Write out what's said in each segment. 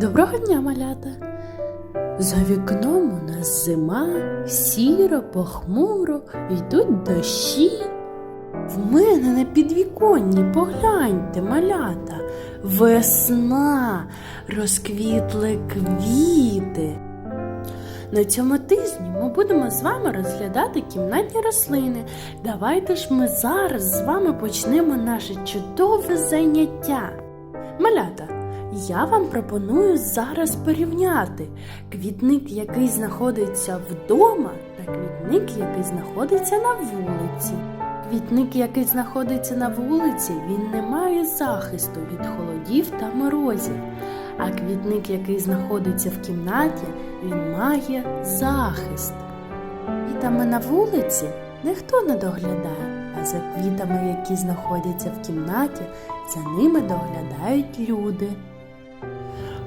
Доброго дня, малята! За вікном у нас зима, сіро, похмуро, йдуть дощі. В мене на підвіконні погляньте, малята, весна, розквітли квіти. На цьому тижні ми будемо з вами розглядати кімнатні рослини. Давайте ж ми зараз з вами почнемо наше чудове заняття. Малята, я вам пропоную зараз порівняти квітник, який знаходиться вдома, та квітник, який знаходиться на вулиці. Квітник, який знаходиться на вулиці, він не має захисту від холодів та морозів. А квітник, який знаходиться в кімнаті, він має захист. Квітами на вулиці ніхто не доглядає, а за квітами, які знаходяться в кімнаті, за ними доглядають люди.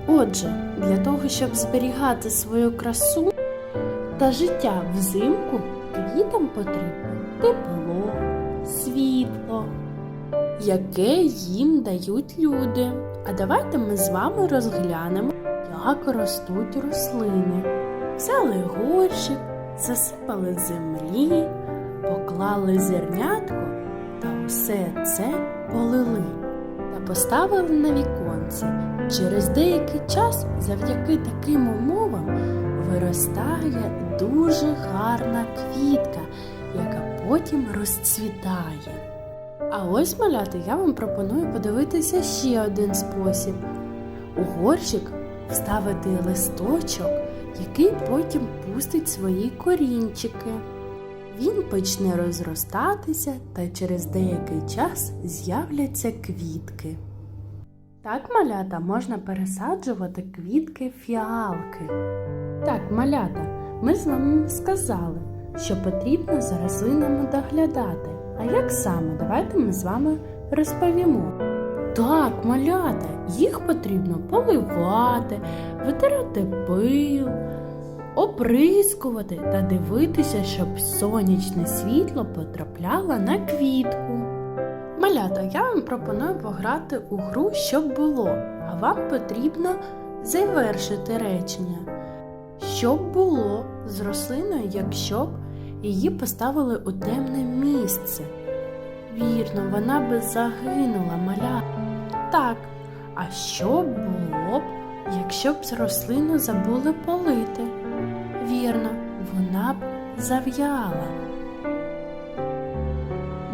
Отже, для того, щоб зберігати свою красу та життя взимку, квітам потрібно тепло, світло, яке їм дають люди. А давайте ми з вами розглянемо, як ростуть рослини. Взяли горщик, засипали землі, поклали зернятко та усе це полили та поставили на віконце. Через деякий час завдяки таким умовам виростає дуже гарна квітка, яка потім розцвітає. А ось маляти, я вам пропоную подивитися ще один спосіб. У горщик вставити листочок, який потім пустить свої корінчики. Він почне розростатися та через деякий час з'являться квітки. Так, малята, можна пересаджувати квітки фіалки. Так, малята, ми з вами сказали, що потрібно за рослинами доглядати. А як саме? Давайте ми з вами розповімо. Так, малята, їх потрібно поливати, витирати пил, оприскувати та дивитися, щоб сонячне світло потрапляло на квітку. Малята, я вам пропоную пограти у гру, щоб було, а вам потрібно завершити речення. Щоб було з рослиною, якщо б її поставили у темне місце. Вірно, вона би загинула маля. Так, а що було б, якщо б з рослину забули полити? Вірно, вона б зав'яла.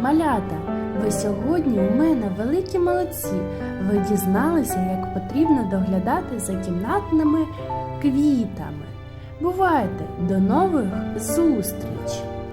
Малята, ви сьогодні у мене великі молодці. Ви дізналися, як потрібно доглядати за кімнатними квітами. Бувайте, до нових зустріч!